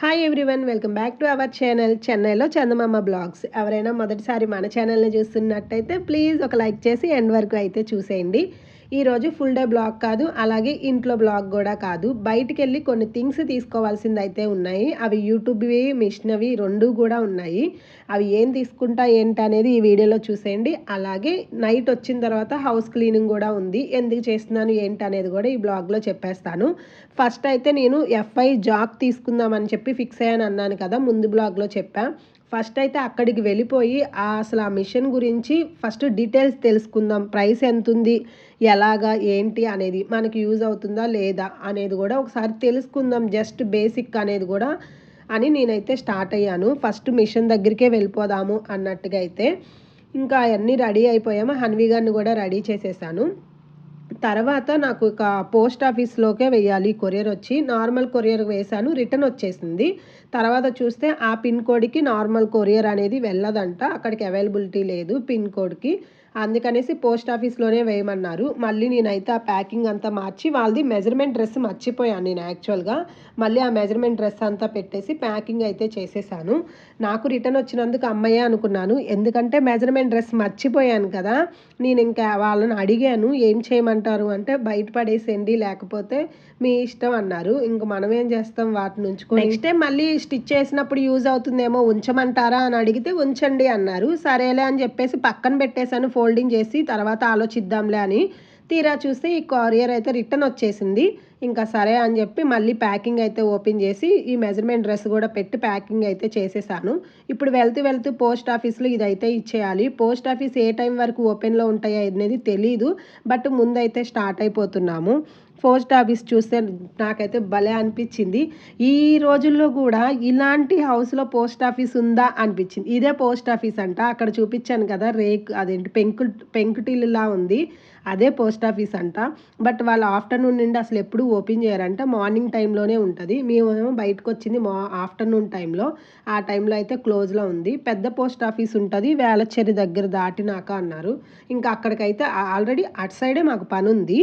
Hi everyone welcome back to our channel చెన్నైలో Chandamama blogs ఎవరైనా మొదటిసారి మన ఛానల్ని చూస్తున్నట్టయితే ప్లీజ్ ఒక లైక్ చేసి ఎండ్ వరకు అయితే చూసేయండి. ఈరోజు ఫుల్ డే బ్లాగ్ కాదు అలాగే ఇంట్లో బ్లాగ్ కూడా కాదు. బయటికి వెళ్ళి కొన్ని థింగ్స్ తీసుకోవాల్సింది అయితే ఉన్నాయి. అవి యూట్యూబ్వి మిషనవి రెండు కూడా ఉన్నాయి. అవి ఏం తీసుకుంటా ఏంటి అనేది ఈ వీడియోలో చూసేయండి. అలాగే నైట్ వచ్చిన తర్వాత హౌస్ క్లీనింగ్ కూడా ఉంది. ఎందుకు చేస్తున్నాను ఏంటి అనేది కూడా ఈ బ్లాగ్లో చెప్పేస్తాను. ఫస్ట్ అయితే నేను ఎఫ్ఐ జాక్ తీసుకుందామని చెప్పి ఫిక్స్ అయ్యాను అన్నాను కదా ముందు బ్లాగ్లో చెప్పాను ఫస్ట్ అయితే అక్కడికి వెళ్ళిపోయి అసలు ఆ మిషన్ గురించి ఫస్ట్ డీటెయిల్స్ తెలుసుకుందాం. ప్రైస్ ఎంత ఉంది ఎలాగా? ఏంటి? అనేది మనకి యూజ్ అవుతుందా లేదా? అనేది కూడా ఒకసారి తెలుసుకుందాం. జస్ట్ బేసిక్ అనేది కూడా అని నేనైతే స్టార్ట్ అయ్యాను. ఫస్ట్ మిషన్ దగ్గరికే వెళ్ళిపోదాము అన్నట్టుగా అయితే ఇంకా అవన్నీ రెడీ అయిపోయాము. హన్వీ గారిని కూడా రెడీ చేసేసాను. తర్వాత నాకు ఒక పోస్ట్ ఆఫీస్లోకే వెయ్యాలి కొరియర్ వచ్చి నార్మల్ కొరియర్ వేశాను. రిటర్న్ వచ్చేసింది. తర్వాత చూస్తే ఆ పిన్ కోడ్కి నార్మల్ కొరియర్ అనేది వెళ్ళదంట. అక్కడికి అవైలబిలిటీ లేదు పిన్ కోడ్కి. అందుకనేసి పోస్ట్ ఆఫీస్లోనే వేయమన్నారు. మళ్ళీ నేనైతే ఆ ప్యాకింగ్ అంతా మార్చి వాళ్ళది మెజర్మెంట్ డ్రెస్ మర్చిపోయాను నేను యాక్చువల్గా. మళ్ళీ ఆ మెజర్మెంట్ డ్రెస్ అంతా పెట్టేసి ప్యాకింగ్ అయితే చేసేసాను. నాకు రిటర్న్ వచ్చినందుకు అమ్మయ్య అనుకున్నాను. ఎందుకంటే మెజర్మెంట్ డ్రెస్ మర్చిపోయాను కదా. నేను ఇంకా వాళ్ళని అడిగాను ఏం చేయమంటారు? అంటే బయట పడేసేయండి లేకపోతే మీ ఇష్టం అన్నారు. ఇంక మనం ఏం చేస్తాం వాటి నుంచి నెక్స్ట్ టైం మళ్ళీ స్టిచ్ చేసినప్పుడు యూజ్ అవుతుందేమో ఉంచమంటారా అని అడిగితే ఉంచండి అన్నారు. సరేలే అని చెప్పేసి పక్కన పెట్టేశాను ఫోల్డింగ్ చేసి తర్వాత ఆలోచిద్దాంలే అని తీరా చూస్తే ఈ కొరియర్ అయితే రిటర్న్ వచ్చేసింది. ఇంకా సరే అని చెప్పి మళ్ళీ ప్యాకింగ్ అయితే ఓపెన్ చేసి ఈ మెజర్మెంట్ డ్రెస్ కూడా పెట్టి ప్యాకింగ్ అయితే చేసేసాను. ఇప్పుడు వెళ్తూ వెళ్తూ పోస్ట్ ఆఫీస్లో ఇదైతే ఇచ్చేయాలి. పోస్ట్ ఆఫీస్ ఏ టైం వరకు ఓపెన్లో ఉంటాయో అనేది తెలీదు. బట్ ముందైతే స్టార్ట్ అయిపోతున్నాము. పోస్ట్ ఆఫీస్ చూస్తే నాకైతే భలే అనిపించింది. ఈ రోజుల్లో కూడా ఇలాంటి హౌస్లో పోస్ట్ ఆఫీస్ ఉందా అనిపించింది. ఇదే పోస్ట్ ఆఫీస్ అంట. అక్కడ చూపించాను కదా రేక్ అదేంటి పెంకు పెంకుటిల్లులా ఉంది. అదే పోస్ట్ ఆఫీస్ అంట. బట్ వాళ్ళు ఆఫ్టర్నూన్ నుండి అసలు ఎప్పుడు ఓపెన్ చేయరంట. మార్నింగ్ టైంలోనే ఉంటుంది. మేము బయటకు వచ్చింది మా ఆఫ్టర్నూన్ టైంలో ఆ టైంలో అయితే క్లోజ్లో ఉంది. పెద్ద పోస్ట్ ఆఫీస్ ఉంటుంది. వేలచ్చేరి దగ్గర దాటినాక అన్నారు. ఇంకా అక్కడికైతే ఆల్రెడీ అటు సైడే మాకు పని ఉంది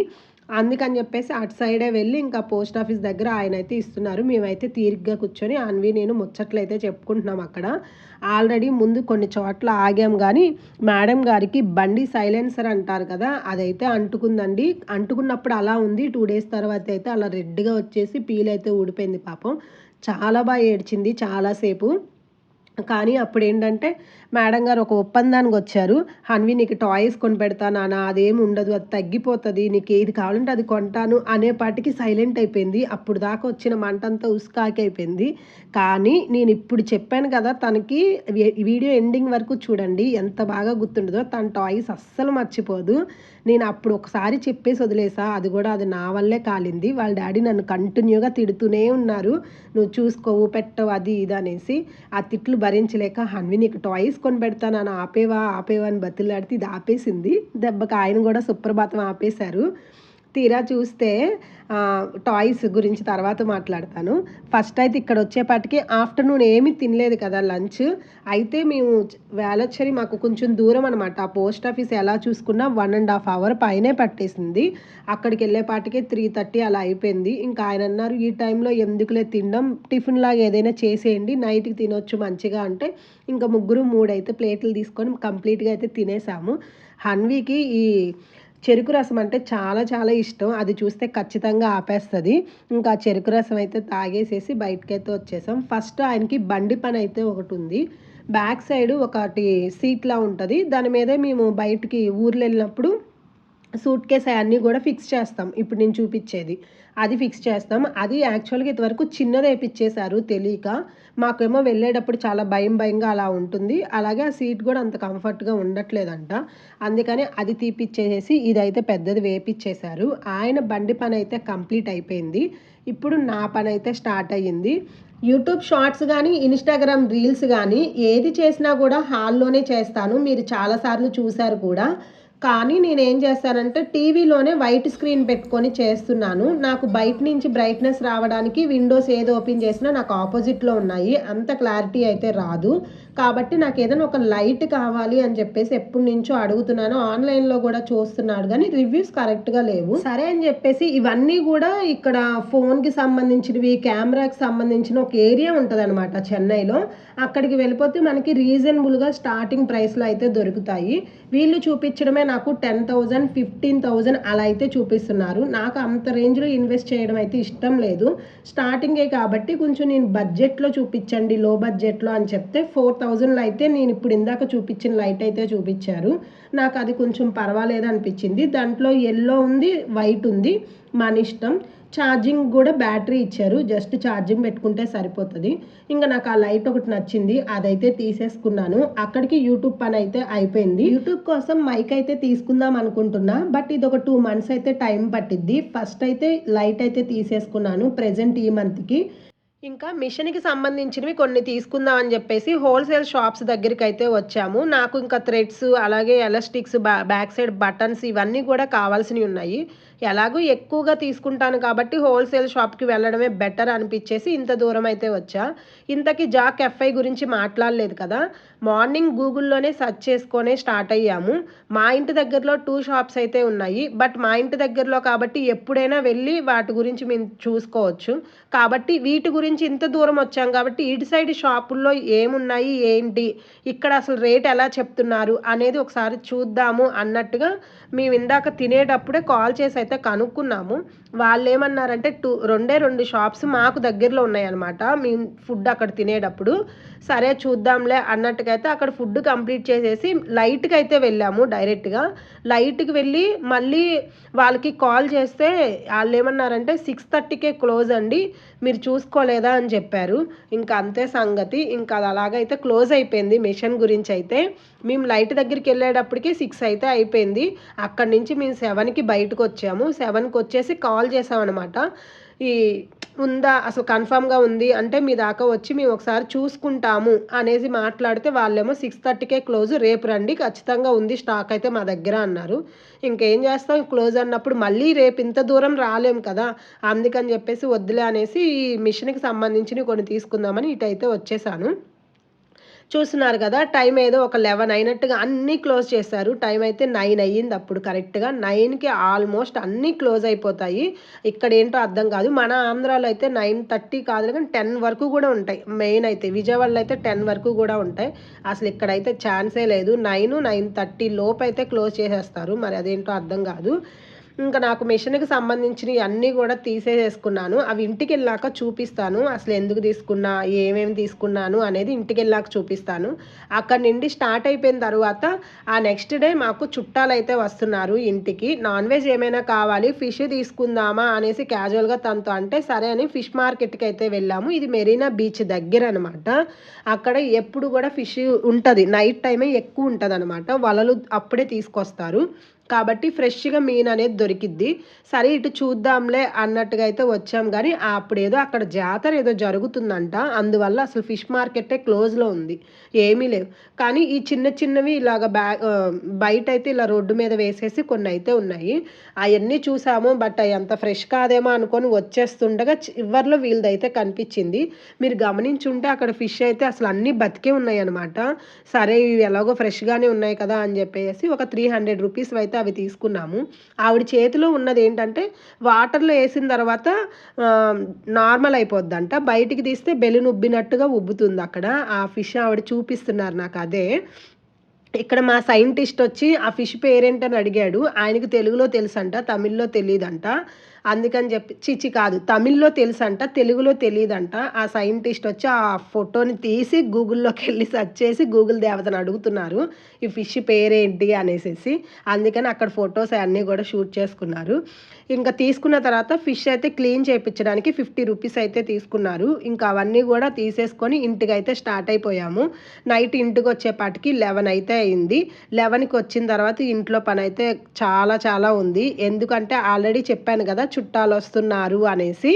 అందుకని చెప్పేసి అటు సైడే వెళ్ళి ఇంకా పోస్ట్ ఆఫీస్ దగ్గర ఆయన అయితే ఇస్తున్నారు. మేమైతే తీరిగ్గా కూర్చొని అన్వి నేను ముచ్చట్లు అయితే చెప్పుకుంటున్నాం అక్కడ. ఆల్రెడీ ముందు కొన్ని చోట్ల ఆగాం కానీ మేడం గారికి బండి సైలెన్సర్ అంటారు కదా అదైతే అంటుకుందండి. అంటుకున్నప్పుడు అలా ఉంది టూ డేస్ తర్వాత అయితే అలా రెడ్గా వచ్చేసి పీల్ అయితే ఊడిపోయింది పాపం. చాలా బాగా ఏడ్చింది చాలాసేపు కానీ అప్పుడు ఏంటంటే మేడం గారు ఒక ఒప్పందానికి వచ్చారు. హన్వి నీకు టాయ్స్ కొని పెడతానా అదేమి ఉండదు అది తగ్గిపోతుంది నీకు ఏది కావాలంటే అది కొంటాను అనేపాటికి సైలెంట్ అయిపోయింది. అప్పుడు దాకా వచ్చిన మంటంతా ఉస్కాకి అయిపోయింది. కానీ నేను ఇప్పుడు చెప్పాను కదా తనకి వీడియో ఎండింగ్ వరకు చూడండి ఎంత బాగా గుర్తుండదో తన టాయ్స్ అస్సలు మర్చిపోదు. నేను అప్పుడు ఒకసారి చెప్పేసి వదిలేసా అది కూడా అది నా వల్లే కాలింది. వాళ్ళ డాడీ నన్ను కంటిన్యూగా తిడుతూనే ఉన్నారు. నువ్వు చూసుకోవు పెట్టవు అది ఇది అనేసి. ఆ తిట్లు భరించలేక హన్వి నీకు టాయ్స్ కొని పెడతాను నన్ను ఆపేవా ఆపేవా అని బతిలాడితే ఇది ఆపేసింది. దెబ్బకి ఆయన కూడా సుప్రభాతం ఆపేశారు. తీరా చూస్తే టాయ్స్ గురించి తర్వాత మాట్లాడతాను. ఫస్ట్ అయితే ఇక్కడ వచ్చేపాటికి ఆఫ్టర్నూన్ ఏమీ తినలేదు కదా లంచ్. అయితే మేము వేలచ్చరి మాకు కొంచెం దూరం అనమాట ఆ పోస్ట్ ఆఫీస్ ఎలా చూసుకున్నా వన్ అండ్ హాఫ్ అవర్ పైనే పట్టేసింది. అక్కడికి వెళ్ళేపాటికే త్రీ థర్టీ అలా అయిపోయింది. ఇంకా ఆయన అన్నారు ఈ టైంలో ఎందుకులే తినడం? టిఫిన్ లాగా ఏదైనా చేసేయండి. నైట్కి తినొచ్చు మంచిగా అంటే ఇంకా ముగ్గురు మూడు అయితే ప్లేట్లు తీసుకొని కంప్లీట్గా అయితే తినేసాము. హన్వీకి ఈ చెరుకు రసం అంటే చాలా చాలా ఇష్టం. అది చూస్తే ఖచ్చితంగా ఆపేస్తుంది. ఇంకా చెరుకు రసం అయితే తాగేసేసి బయటకైతే వచ్చేసాం. ఫస్ట్ ఆయనకి బండి పని అయితే ఒకటి ఉంది. బ్యాక్ సైడ్ ఒకటి సీట్లా ఉంటుంది. దాని మీదే మేము బయటికి ఊర్లు వెళ్ళినప్పుడు సూట్ కేస్ అవన్నీ కూడా ఫిక్స్ చేస్తాం. ఇప్పుడు నేను చూపించేది. అది ఫిక్స్ చేస్తాం. అది యాక్చువల్గా ఇంతవరకు చిన్నది వేపించేశారు తెలియక మాకేమో వెళ్ళేటప్పుడు చాలా భయం భయంగా అలా ఉంటుంది. అలాగే ఆ సీట్ కూడా అంత కంఫర్ట్గా ఉండట్లేదంట. అందుకని అది తీపిచ్చేసేసి ఇదైతే పెద్దది వేపిచ్చేశారు. ఆయన బండి పని అయితే కంప్లీట్ అయిపోయింది. ఇప్పుడు నా పని అయితే స్టార్ట్ అయ్యింది. యూట్యూబ్ షార్ట్స్ కానీ ఇన్స్టాగ్రామ్ రీల్స్ కానీ ఏది చేసినా కూడా హాల్లోనే చేస్తాను. మీరు చాలాసార్లు చూశారు కూడా. కానీ నేనేం చేస్తానంటే టీవీలోనే వైట్ స్క్రీన్ పెట్టుకొని చేస్తున్నాను. నాకు బయట నుంచి బ్రైట్నెస్ రావడానికి విండోస్ ఏది ఓపెన్ చేసినా నాకు ఆపోజిట్లో ఉన్నాయి. అంత క్లారిటీ అయితే రాదు. కాబట్టి నాకు ఏదైనా ఒక లైట్ కావాలి అని చెప్పేసి ఎప్పటి నుంచో అడుగుతున్నాను. ఆన్లైన్లో కూడా చూస్తున్నాడు కానీ రివ్యూస్ కరెక్ట్గా లేవు. సరే అని చెప్పేసి ఇవన్నీ కూడా ఇక్కడ ఫోన్కి సంబంధించినవి కెమెరాకి సంబంధించిన ఒక ఏరియా ఉంటుంది అనమాట చెన్నైలో. అక్కడికి వెళ్ళిపోతే మనకి రీజనబుల్గా స్టార్టింగ్ ప్రైస్లో అయితే దొరుకుతాయి. వీళ్ళు చూపించడమే నాకు టెన్ థౌజండ్ ఫిఫ్టీన్ థౌజండ్ అలా అయితే చూపిస్తున్నారు. నాకు అంత రేంజ్లో ఇన్వెస్ట్ చేయడం అయితే ఇష్టం లేదు. స్టార్టింగే కాబట్టి కొంచెం నేను బడ్జెట్లో చూపించండి లో బడ్జెట్లో అని చెప్తే ఫోర్ థౌజండ్లో అయితే నేను ఇప్పుడు ఇందాక చూపించిన లైట్ అయితే చూపించారు. నాకు అది కొంచెం పర్వాలేదు అనిపించింది. దాంట్లో ఎల్లో ఉంది వైట్ ఉంది మన ఇష్టం. ఛార్జింగ్ కూడా బ్యాటరీ ఇచ్చారు. జస్ట్ ఛార్జింగ్ పెట్టుకుంటే సరిపోతుంది. ఇంకా నాకు ఆ లైట్ ఒకటి నచ్చింది. అదైతే తీసేసుకున్నాను. అక్కడికి యూట్యూబ్ పని అయితే అయిపోయింది. యూట్యూబ్ కోసం మైక్ అయితే తీసుకుందాం అనుకుంటున్నా. బట్ ఇది ఒక టూ మంత్స్ అయితే టైం పట్టిద్ది. ఫస్ట్ అయితే లైట్ అయితే తీసేసుకున్నాను. ప్రజెంట్ ఈ మంత్కి ఇంకా మిషన్కి సంబంధించినవి కొన్ని తీసుకుందాం అని చెప్పేసి హోల్సేల్ షాప్స్ దగ్గరికి అయితే వచ్చాము. నాకు ఇంకా థ్రెడ్స్ అలాగే ఎలాస్టిక్స్ బ్యాక్ సైడ్ బటన్స్ ఇవన్నీ కూడా కావాల్సినవి ఉన్నాయి. ఎలాగో ఎక్కువగా తీసుకుంటాను కాబట్టి హోల్సేల్ షాప్కి వెళ్ళడమే బెటర్ అనిపించేసి ఇంత దూరం అయితే వచ్చా. ఇంతకీ జాక్ ఎఫ్ఐ గురించి మాట్లాడలేదు కదా. మార్నింగ్ గూగుల్లోనే సెర్చ్ చేసుకొనే స్టార్ట్ అయ్యాము. మా ఇంటి దగ్గరలో టూ షాప్స్ అయితే ఉన్నాయి. బట్ మా ఇంటి దగ్గరలో కాబట్టి ఎప్పుడైనా వెళ్ళి వాటి గురించి మేము చూసుకోవచ్చు. కాబట్టి వీటి గురించి ఇంత దూరం వచ్చాం కాబట్టి ఇటు సైడ్ షాపుల్లో ఏమున్నాయి ఏంటి ఇక్కడ అసలు రేట్ ఎలా చెప్తున్నారు అనేది ఒకసారి చూద్దాము అన్నట్టుగా మేము ఇందాక తినేటప్పుడే కాల్ చేసి అయితే కనుక్కున్నాము. వాళ్ళు ఏమన్నారంటే టూ రెండే రెండు షాప్స్ మాకు దగ్గరలో ఉన్నాయన్నమాట. మేము ఫుడ్ అక్కడ తినేటప్పుడు. సరే చూద్దాంలే అన్నట్టుగా అయితే అక్కడ ఫుడ్ కంప్లీట్ చేసేసి లైట్కి అయితే వెళ్ళాము డైరెక్ట్గా. లైట్కి వెళ్ళి మళ్ళీ వాళ్ళకి కాల్ చేస్తే వాళ్ళు ఏమన్నారంటే సిక్స్ థర్టీకే క్లోజ్ అండి. మీరు చూసుకోలేదా? అని చెప్పారు. ఇంకా అంతే సంగతి. ఇంకా అది అలాగైతే క్లోజ్ అయిపోయింది మిషన్ గురించి అయితే. మేము లైట్ దగ్గరికి వెళ్ళేటప్పటికి సిక్స్ అయితే అయిపోయింది. అక్కడి నుంచి మేము సెవెన్కి బయటకు వచ్చాము. సెవెన్కి వచ్చేసి కాల్ చేసామన్నమాట ఈ ఉందా? అసలు కన్ఫామ్గా ఉంది? అంటే మీ దాకా వచ్చి మేము ఒకసారి చూసుకుంటాము అనేసి మాట్లాడితే వాళ్ళేమో సిక్స్ థర్టీకే క్లోజ్ రేపు రండి ఖచ్చితంగా ఉంది స్టాక్ అయితే మా దగ్గర అన్నారు. ఇంకేం చేస్తాం? క్లోజ్ అన్నప్పుడు మళ్ళీ రేపు ఇంత దూరం రాలేం కదా? అందుకని చెప్పేసి వద్దులే అనేసి ఈ మిషన్కి సంబంధించినవి కొన్ని తీసుకుందామని ఇటైతే వచ్చేసాను. చూస్తున్నారు కదా టైం ఏదో ఒక లెవెన్ అయినట్టుగా అన్నీ క్లోజ్ చేశారు. టైం అయితే నైన్ అయ్యింది అప్పుడు కరెక్ట్గా. నైన్కి ఆల్మోస్ట్ అన్నీ క్లోజ్ అయిపోతాయి. ఇక్కడ ఏంటో అర్థం కాదు. మన ఆంధ్రాలో అయితే నైన్ థర్టీ కాదు కానీ టెన్ వరకు కూడా ఉంటాయి. మెయిన్ అయితే విజయవాడలో అయితే టెన్ వరకు కూడా ఉంటాయి. అసలు ఇక్కడైతే ఛాన్సే లేదు. నైన్ నైన్ థర్టీ లోపు అయితే క్లోజ్ చేసేస్తారు. మరి అదేంటో అర్థం కాదు. ఇంకా నాకు మిషన్కి సంబంధించినవి అన్నీ కూడా తీసేసేసుకున్నాను. అవి ఇంటికి వెళ్ళాక చూపిస్తాను. అసలు ఎందుకు తీసుకున్నా ఏమేమి తీసుకున్నాను అనేది ఇంటికి వెళ్ళాక చూపిస్తాను. అక్కడ నుండి స్టార్ట్ అయిపోయిన తర్వాత ఆ నెక్స్ట్ డే మాకు చుట్టాలు అయితే వస్తున్నారు ఇంటికి. నాన్ వెజ్ ఏమైనా కావాలి ఫిష్ తీసుకుందామా అనేసి క్యాజువల్గా తనతో అంటే సరే అని ఫిష్ మార్కెట్కి అయితే వెళ్ళాము. ఇది మెరీనా బీచ్ దగ్గర అనమాట అక్కడ ఎప్పుడు కూడా ఫిష్ ఉంటుంది. నైట్ టైమే ఎక్కువ ఉంటుంది అనమాట వలలు అప్పుడే తీసుకొస్తారు. కాబట్టి ఫ్రెష్గా మీన్ అనేది దొరికిద్ది. సరే ఇటు చూద్దాంలే అన్నట్టుగా అయితే వచ్చాం. కానీ అప్పుడు ఏదో అక్కడ జాతర ఏదో జరుగుతుందంట. అందువల్ల అసలు ఫిష్ మార్కెటే క్లోజ్లో ఉంది. ఏమీ లేవు. కానీ ఈ చిన్న చిన్నవి ఇలాగ బ్యా బయట అయితే ఇలా రోడ్డు మీద వేసేసి కొన్ని అయితే ఉన్నాయి. అవన్నీ చూసాము. బట్ అవి అంత ఫ్రెష్ కాదేమో అనుకొని వచ్చేస్తుండగా చివర్లో వీళ్ళదైతే కనిపించింది. మీరు గమనించుంటే అక్కడ ఫిష్ అయితే అసలు అన్నీ బతికే ఉన్నాయి అనమాట సరే ఇవి ఎలాగో ఫ్రెష్గానే ఉన్నాయి కదా అని చెప్పేసి ఒక త్రీ హండ్రెడ్ రూపీస్ అయితే అవి తీసుకున్నాము. ఆవిడ చేతిలో ఉన్నది ఏంటంటే వాటర్లో వేసిన తర్వాత నార్మల్ అయిపోద్దంట. బయటికి తీస్తే బెలూన్ ఉబ్బినట్టుగా ఉబ్బుతుంది అక్కడ. ఆ ఫిష్ ఆవిడ చూపిస్తున్నారు నాకు అదే. ఇక్కడ మా సైంటిస్ట్ వచ్చి ఆ ఫిష్ పేరేంటని అడిగాడు. ఆయనకి తెలుగులో తెలుసంట తమిళ్ళో తెలియదంట అందుకని చెప్పి చిచి కాదు తమిళ్ళో తెలుసంట తెలుగులో తెలియదంట ఆ సైంటిస్ట్ వచ్చి ఆ ఫోటోని తీసి గూగుల్లోకి వెళ్ళి సెర్చ్ చేసి గూగుల్ దేవతను అడుగుతున్నారు. ఈ ఫిష్ పేరేంటి అనేసి అందుకని అక్కడ ఫొటోస్ అన్నీ కూడా షూట్ చేసుకున్నారు. ఇంకా తీసుకున్న తర్వాత ఫిష్ అయితే క్లీన్ చేయించడానికి ఫిఫ్టీ రూపీస్ అయితే తీసుకున్నారు. ఇంకా అవన్నీ కూడా తీసేసుకొని ఇంటికి అయితే స్టార్ట్ అయిపోయాము. నైట్ ఇంటికి వచ్చేపాటికి లెవెన్ అయితే అయింది. లెవెన్కి వచ్చిన తర్వాత ఇంట్లో పని అయితే చాలా చాలా ఉంది. ఎందుకంటే ఆల్రెడీ చెప్పాను కదా చుట్టాలు వస్తున్నారు అనేసి.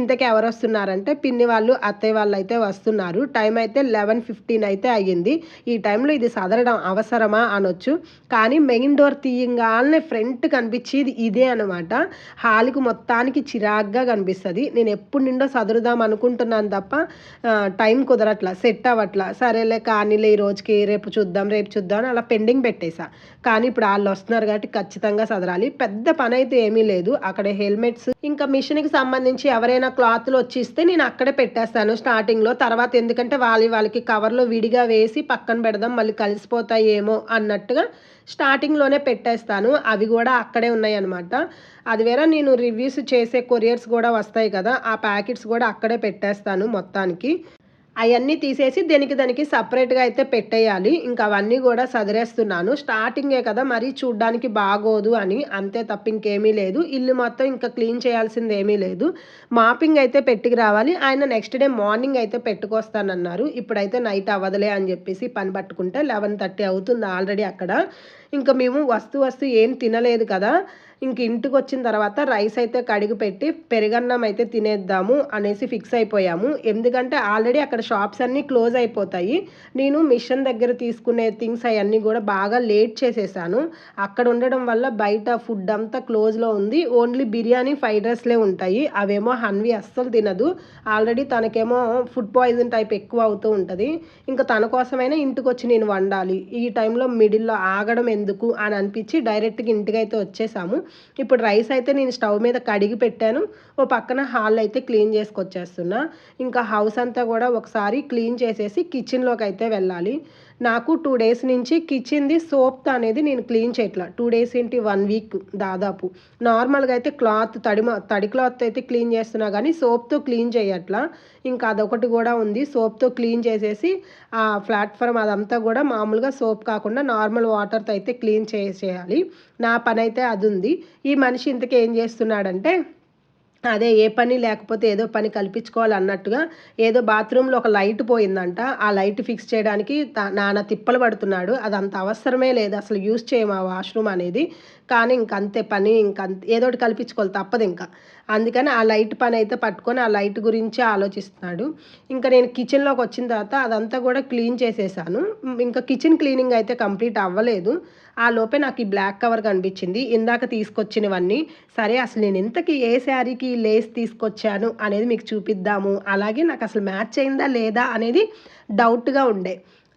ఇంతకీ ఎవరు వస్తున్నారంటే పిన్ని వాళ్ళు అత్తయ్య వాళ్ళు అయితే వస్తున్నారు. టైం అయితే లెవెన్ ఫిఫ్టీన్ అయితే అయ్యింది. ఈ టైంలో ఇది సదరడం అవసరమా అనొచ్చు. కానీ మెయిన్ డోర్ తీయంగానే ఫ్రంట్ కనిపించేది ఇదే అనమాట హాల్కి మొత్తానికి చిరాగ్గా కనిపిస్తుంది. నేను ఎప్పుడు నిండో సదురుదాం అనుకుంటున్నాను తప్ప టైం కుదరట్లా సెట్ అవ్వట్లా. సరేలే కానీలే ఈ రోజుకి రేపు చూద్దాం రేపు చూద్దాం అని అలా పెండింగ్ పెట్టేశా కానీ ఇప్పుడు వాళ్ళు వస్తున్నారు కాబట్టి ఖచ్చితంగా సదరాలి. పెద్ద పని అయితే ఏమీ లేదు. అక్కడ హెల్మెట్స్ ఇంకా మిషన్కి సంబంధించి ఎవరైనా క్లాత్లు వచ్చిస్తే నేను అక్కడే పెట్టేస్తాను స్టార్టింగ్లో. తర్వాత ఎందుకంటే వాళ్ళ వాళ్ళకి కవర్లో విడిగా వేసి పక్కన పెడదాం మళ్ళీ కలిసిపోతాయి ఏమో అన్నట్టుగా స్టార్టింగ్లోనే పెట్టేస్తాను. అవి కూడా అక్కడే ఉన్నాయి అనమాట అది వేరే నేను రివ్యూస్ చేసే కొరియర్స్ కూడా వస్తాయి కదా ఆ ప్యాకెట్స్ కూడా అక్కడే పెట్టేస్తాను మొత్తానికి. అవన్నీ తీసేసి దేనికి దానికి సపరేట్గా అయితే పెట్టేయాలి. ఇంకా అవన్నీ కూడా సదిరేస్తున్నాను. స్టార్టింగే కదా మరీ చూడ్డానికి బాగోదు అని అంతే తప్ప ఇంకేమీ లేదు. ఇల్లు మొత్తం ఇంకా క్లీన్ చేయాల్సింది ఏమీ లేదు. మాపింగ్ అయితే పెట్టుకు రావాలి. ఆయన నెక్స్ట్ డే మార్నింగ్ అయితే పెట్టుకొస్తానన్నారు. ఇప్పుడైతే నైట్ అవ్వదులే అని చెప్పేసి పని పట్టుకుంటే లెవెన్ థర్టీ అవుతుంది ఆల్రెడీ అక్కడ. ఇంకా మేము వస్తు వస్తూ ఏం తినలేదు కదా. ఇంక ఇంటికి వచ్చిన తర్వాత రైస్ అయితే కడిగి పెట్టి పెరుగన్నం అయితే తినేద్దాము అనేసి ఫిక్స్ అయిపోయాము. ఎందుకంటే ఆల్రెడీ అక్కడ షాప్స్ అన్నీ క్లోజ్ అయిపోతాయి. నేను మిషన్ దగ్గర తీసుకునే థింగ్స్ అవన్నీ కూడా బాగా లేట్ చేసేసాను. అక్కడ ఉండడం వల్ల బయట ఫుడ్ అంతా క్లోజ్లో ఉంది. ఓన్లీ బిర్యానీ ఫ్రైడ్ రైస్లే ఉంటాయి. అవేమో హన్వి అస్సలు తినదు. ఆల్రెడీ తనకేమో ఫుడ్ పాయిజన్ టైప్ ఎక్కువ అవుతూ ఉంటుంది. ఇంకా తన కోసమైనా ఇంటికి వచ్చి నేను వండాలి. ఈ టైంలో మిడిల్లో ఆగడం ఎందుకు ఎందుకు అని అనిపించి డైరెక్ట్గా ఇంటికి అయితే వచ్చేసాము. ఇప్పుడు రైస్ అయితే నేను స్టవ్ మీద కడిగి పెట్టాను. ఓ పక్కన హాల్ అయితే క్లీన్ చేసుకొచ్చేస్తున్నా. ఇంకా హౌస్ అంతా కూడా ఒకసారి క్లీన్ చేసేసి కిచెన్లోకి అయితే వెళ్ళాలి. నాకు టూ డేస్ నుంచి కిచెన్ది సోప్తో అనేది నేను క్లీన్ చేయట్లా. టూ డేస్ ఏంటి? వన్ వీక్ దాదాపు. నార్మల్గా అయితే క్లాత్ తడి తడి క్లాత్ అయితే క్లీన్ చేస్తున్నా కానీ సోప్తో క్లీన్ చేయట్లా. ఇంకా అదొకటి కూడా ఉంది. సోప్తో క్లీన్ చేసేసి ఆ ప్లాట్ఫామ్ అదంతా కూడా మామూలుగా సోప్ కాకుండా నార్మల్ వాటర్తో అయితే క్లీన్ చేసేయాలి. నా పని అయితే అది ఉంది ఈ మనిషి ఇంతకీ ఏం చేస్తున్నాడంటే అదే ఏ పని లేకపోతే ఏదో పని కల్పించుకోవాలి అన్నట్టుగా ఏదో బాత్రూంలో ఒక లైట్ పోయిందంట. ఆ లైట్ ఫిక్స్ చేయడానికి నాన్న తిప్పలు పడుతున్నాడు. అది అంత అవసరమే లేదు. అసలు యూజ్ చేయము ఆ వాష్రూమ్ అనేది. కానీ ఇంకంతే పని ఇంకంత ఏదో ఒకటి కల్పించుకోవాలి తప్పదు ఇంకా. అందుకని ఆ లైట్ పని అయితే పట్టుకొని ఆ లైట్ గురించి ఆలోచిస్తున్నాడు. ఇంకా నేను కిచెన్లోకి వచ్చిన తర్వాత అదంతా కూడా క్లీన్ చేసేసాను. ఇంకా కిచెన్ క్లీనింగ్ అయితే కంప్లీట్ అవ్వలేదు. ఆ లోపే నాకు ఈ బ్లాక్ కవర్ కనిపించింది. ఇందాక తీసుకొచ్చినవన్నీ సరే అసలు నేను ఇంతకీ ఏ శారీకి లేస్ తీసుకొచ్చాను అనేది మీకు చూపిద్దాము. అలాగే నాకు అసలు మ్యాచ్ అయిందా లేదా అనేది డౌట్గా ఉండే.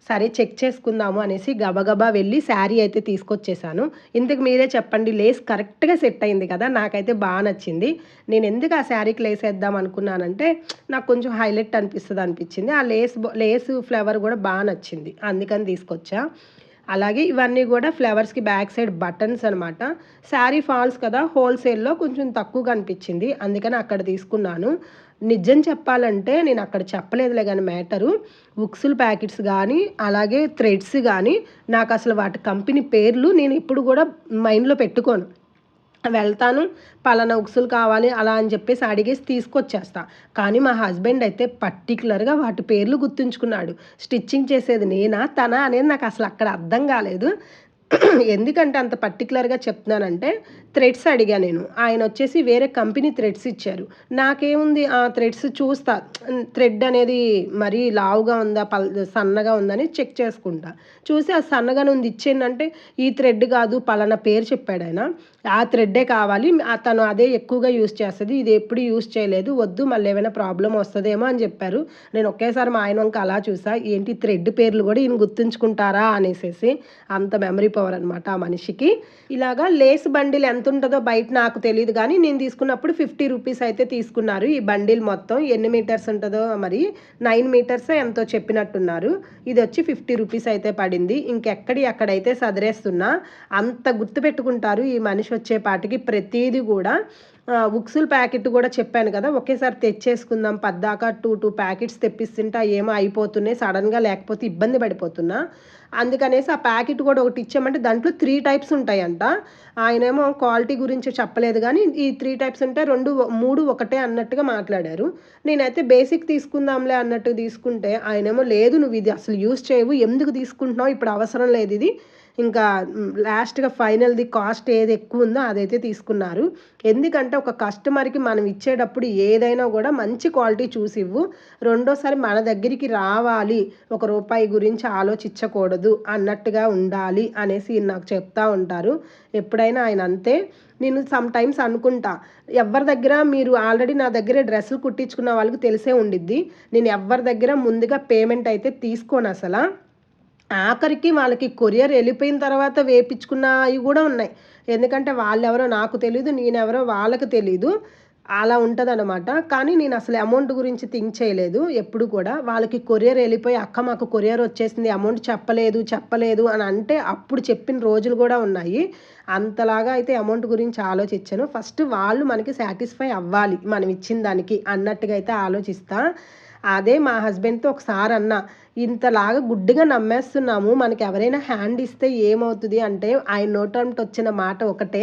సరే చెక్ చేసుకుందాము అనేసి గబగబా వెళ్ళి శారీ అయితే తీసుకొచ్చేసాను. ఇంతకు మీరే చెప్పండి లేస్ కరెక్ట్గా సెట్ అయింది కదా నాకైతే బాగా నచ్చింది. నేను ఎందుకు ఆ శారీకి లేస్ వేద్దాం అనుకున్నానంటే నాకు కొంచెం హైలైట్ అనిపిస్తుంది అనిపించింది ఆ లేస్ లేస్ ఫ్లేవర్ కూడా బాగా నచ్చింది. అందుకని తీసుకొచ్చా. అలాగే ఇవన్నీ కూడా ఫ్లవర్స్కి బ్యాక్ సైడ్ బటన్స్ అనమాట శారీ ఫాల్స్ కదా హోల్సేల్లో కొంచెం తక్కువగా అనిపించింది అందుకని అక్కడ తీసుకున్నాను. నిజం చెప్పాలంటే నేను అక్కడ చెప్పలేదులే కానీ మ్యాటరు. ఉక్సుల ప్యాకెట్స్ కానీ అలాగే థ్రెడ్స్ కానీ నాకు అసలు వాటి కంపెనీ పేర్లు నేను ఇప్పుడు కూడా మైండ్లో పెట్టుకోను. వెళ్తాను పలానా ఉక్సులు కావాలి అలా అని చెప్పేసి అడిగేసి తీసుకొచ్చేస్తా. కానీ మా హస్బెండ్ అయితే పర్టికులర్గా వాటి పేర్లు గుర్తుంచుకున్నాడు. స్టిచ్చింగ్ చేసేది నేనా తనా అనేది నాకు అసలు అక్కడ అర్థం కాలేదు. ఎందుకంటే అంత పర్టికులర్గా చెప్తున్నానంటే థ్రెడ్స్ అడిగా నేను. ఆయన వచ్చేసి వేరే కంపెనీ థ్రెడ్స్ ఇచ్చారు. నాకేముంది ఆ థ్రెడ్స్ చూస్తా. థ్రెడ్ అనేది మరీ లావుగా ఉందా పల్ సన్నగా ఉందని చెక్ చేసుకుంటా. చూసి ఆ సన్నగానే ఉంది ఇచ్చేయండి ఈ థ్రెడ్ కాదు పలానా పేరు చెప్పాడు ఆయన. ఆ థ్రెడ్డే కావాలి. తను అదే ఎక్కువగా యూస్ చేస్తుంది. ఇది ఎప్పుడు యూస్ చేయలేదు. వద్దు మళ్ళీ ఏమైనా ప్రాబ్లం వస్తుందేమో అని చెప్పారు. నేను ఒకేసారి మా ఆయన వంక అలా చూసా. ఏంటి థ్రెడ్ పేర్లు కూడా ఈయన గుర్తుంచుకుంటారా అనేసేసి అంత మెమరీ పవర్ అనమాట ఆ మనిషికి. ఇలాగా లేస్ బండిల్ ఎంత ఉంటుందో బయట నాకు తెలియదు కానీ నేను తీసుకున్నప్పుడు ఫిఫ్టీ రూపీస్ అయితే తీసుకున్నారు. ఈ బండిల్ మొత్తం ఎన్ని మీటర్స్ ఉంటుందో మరి నైన్ మీటర్స్ ఎంతో చెప్పినట్టున్నారు. ఇది వచ్చి ఫిఫ్టీ రూపీస్ అయితే పడింది. ఇంకెక్కడి అక్కడైతే సదిరేస్తున్నా అంత గుర్తు పెట్టుకుంటారు ఈ మనిషి వచ్చేపాటికి ప్రతిదీ కూడా ఉక్సుల ప్యాకెట్ కూడా చెప్పాను కదా ఒకేసారి తెచ్చేసుకుందాం పద్దాకా టూ టూ ప్యాకెట్స్ తెప్పిస్తుంటే ఏమో అయిపోతున్నాయి సడన్గా లేకపోతే ఇబ్బంది పడిపోతున్నా. అందుకనేసి ఆ ప్యాకెట్ కూడా ఒకటి ఇచ్చామంటే దాంట్లో త్రీ టైప్స్ ఉంటాయంట. ఆయనేమో క్వాలిటీ గురించి చెప్పలేదు కానీ ఈ త్రీ టైప్స్ ఉంటే రెండు మూడు ఒకటే అన్నట్టుగా మాట్లాడారు. నేనైతే బేసిక్ తీసుకుందాంలే అన్నట్టు తీసుకుంటే ఆయనేమో లేదు నువ్వు ఇది అసలు యూస్ చేయవు ఎందుకు తీసుకుంటున్నావు ఇప్పుడు అవసరం లేదు ఇది. ఇంకా లాస్ట్గా ఫైనల్ది కాస్ట్ ఏది ఎక్కువ ఉందో అదైతే తీసుకున్నారు. ఎందుకంటే ఒక కస్టమర్కి మనం ఇచ్చేటప్పుడు ఏదైనా కూడా మంచి క్వాలిటీ చూసి ఇవ్వు రెండోసారి మన దగ్గరికి రావాలి. ఒక రూపాయి గురించి ఆలోచించకూడదు అన్నట్టుగా ఉండాలి అనేసి నాకు చెప్తా ఉంటారు. ఎప్పుడైనా ఆయన అంతే. నేను సమ్ టైమ్స్ అనుకుంటా. ఎవరి దగ్గర మీరు ఆల్రెడీ నా దగ్గర డ్రెస్సులు కుట్టించుకున్న వాళ్ళకి తెలిసే ఉండిద్ది. నేను ఎవరి దగ్గర ముందుగా పేమెంట్ అయితే తీసుకోను అసలు. ఆఖరికి వాళ్ళకి కొరియర్ వెళ్ళిపోయిన తర్వాత వేపించుకున్నవి కూడా ఉన్నాయి. ఎందుకంటే వాళ్ళెవరో నాకు తెలీదు నేనెవరో వాళ్ళకి తెలీదు. అలా ఉంటుందన్నమాట. కానీ నేను అసలు అమౌంట్ గురించి థింక్ చేయలేదు ఎప్పుడు కూడా. వాళ్ళకి కొరియర్ వెళ్ళిపోయి అక్క మాకు కొరియర్ వచ్చేసింది అమౌంట్ చెప్పలేదు చెప్పలేదు అని అంటే అప్పుడు చెప్పిన రోజులు కూడా ఉన్నాయి. అంతలాగా అయితే అమౌంట్ గురించి ఆలోచించాను. ఫస్ట్ వాళ్ళు మనకి సాటిస్ఫై అవ్వాలి మనం ఇచ్చిన దానికి అన్నట్టుగా అయితే ఆలోచిస్తా. అదే మా హస్బెండ్తో ఒకసారి అన్న ఇంతలాగా గుడ్డిగా నమ్మేస్తున్నాము మనకి ఎవరైనా హ్యాండ్ ఇస్తే ఏమవుతుంది? అంటే ఆయన నోటంట వచ్చిన మాట ఒకటే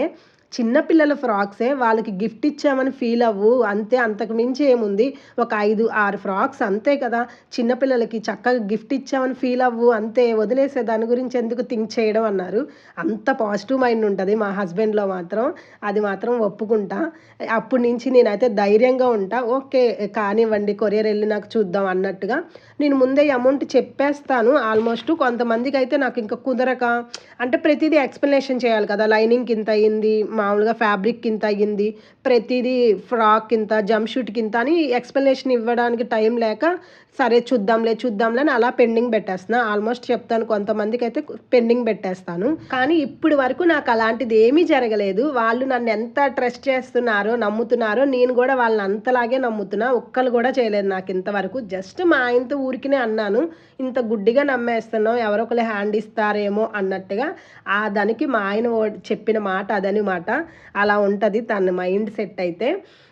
చిన్నపిల్లల ఫ్రాక్సే వాళ్ళకి గిఫ్ట్ ఇచ్చామని ఫీల్ అవ్వు. అంతే అంతకు మించి ఏముంది? ఒక ఐదు ఆరు ఫ్రాక్స్ అంతే కదా. చిన్నపిల్లలకి చక్కగా గిఫ్ట్ ఇచ్చామని ఫీల్ అవ్వు. అంతే వదిలేసే దాని గురించి ఎందుకు థింక్ చేయడం అన్నారు. అంత పాజిటివ్ మైండ్ ఉంటుంది మా హస్బెండ్లో మాత్రం. అది మాత్రం ఒప్పుకుంటా. అప్పటి నుంచి నేనైతే ధైర్యంగా ఉంటా. ఓకే కానివ్వండి కొరియర్ వెళ్ళి నాకు చూద్దాం అన్నట్టుగా. నేను ముందే అమౌంట్ చెప్పేస్తాను. ఆల్మోస్ట్ కొంతమందికి అయితే నాకు ఇంకా కుదరక అంటే ప్రతిదీ ఎక్స్ప్లెనేషన్ చేయాలి కదా. లైనింగ్కి ఇంత అయింది మామూలుగా ఫ్యాబ్రిక్ ఇంత అయ్యింది ప్రతిదీ ఫ్రాక్ ఇంత జంప్ షూట్ ఇంత అని ఎక్స్ప్లెనేషన్ ఇవ్వడానికి టైం లేక సరే చూద్దాంలే చూద్దాంలే అని అలా పెండింగ్ పెట్టేస్తున్నా. ఆల్మోస్ట్ చెప్తాను కొంతమందికి అయితే పెండింగ్ పెట్టేస్తాను. కానీ ఇప్పుడు వరకు నాకు అలాంటిది ఏమీ జరగలేదు. వాళ్ళు నన్ను ఎంత ట్రస్ట్ చేస్తున్నారో నమ్ముతున్నారో నేను కూడా వాళ్ళని అంతలాగే నమ్ముతున్నా. ఒక్కరు కూడా చేయలేదు నాకు ఇంతవరకు. జస్ట్ మా ఆయనతో ఊరికినే అన్నాను. ఇంత గుడ్డిగా నమ్మేస్తున్నాం ఎవరొకరు హ్యాండ్ ఇస్తారేమో అన్నట్టుగా. ఆ దానికి మా ఆయన చెప్పిన మాట అదనమాట. అలా ఉంటుంది తన మైండ్ సెట్ అయితే.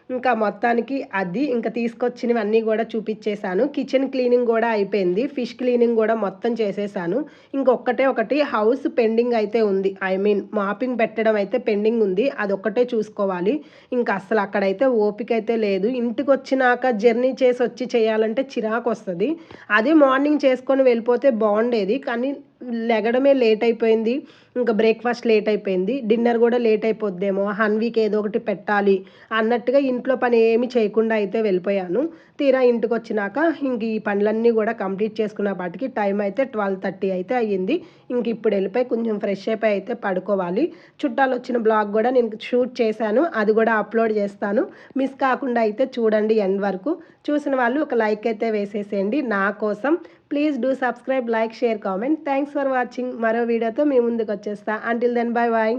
ఇంకా మొత్తానికి అది ఇంకా తీసుకొచ్చినవన్నీ కూడా చూపించేశాను. కిచెన్ క్లీనింగ్ కూడా అయిపోయింది. ఫిష్ క్లీనింగ్ కూడా మొత్తం చేసేసాను ఇంకొకటే ఒకటి హౌస్ పెండింగ్ అయితే ఉంది. ఐ మీన్ మాపింగ్ పెట్టడం అయితే పెండింగ్ ఉంది. అది చూసుకోవాలి. ఇంకా అసలు అక్కడైతే ఓపిక అయితే లేదు. ఇంటికి వచ్చినాక జర్నీ చేసి వచ్చి చేయాలంటే చిరాకు వస్తుంది. అదే మార్నింగ్ చేసుకొని వెళ్ళిపోతే బాగుండేది. కానీ లెగడమే లేట్ అయిపోయింది. ఇంకా బ్రేక్ఫాస్ట్ లేట్ అయిపోయింది. డిన్నర్ కూడా లేట్ అయిపోద్దేమో. హన్వీకి ఏదో ఒకటి పెట్టాలి అన్నట్టుగా ఇంట్లో పని ఏమి చేయకుండా అయితే వెళ్ళిపోయాను. తీరా ఇంటికి వచ్చినాక ఇంక ఈ పనులన్నీ కూడా కంప్లీట్ చేసుకున్న పాటికి టైం అయితే ట్వెల్వ్ థర్టీ అయితే అయ్యింది. ఇంక ఇప్పుడు వెళ్ళిపోయి కొంచెం ఫ్రెష్ అయిపోయి అయితే పడుకోవాలి. చుట్టాలు వచ్చిన బ్లాగ్ కూడా నేను షూట్ చేశాను. అది కూడా అప్లోడ్ చేస్తాను. మిస్ కాకుండా అయితే చూడండి ఎండ్ వరకు. చూసిన వాళ్ళు ఒక లైక్ అయితే వేసేసేయండి. నా కోసం please do subscribe like share comment thanks for watching మరో వీడియోతో మీ ముందుకు వచ్చేస్తా అంటిల్ దెన్ బాయ్ బాయ్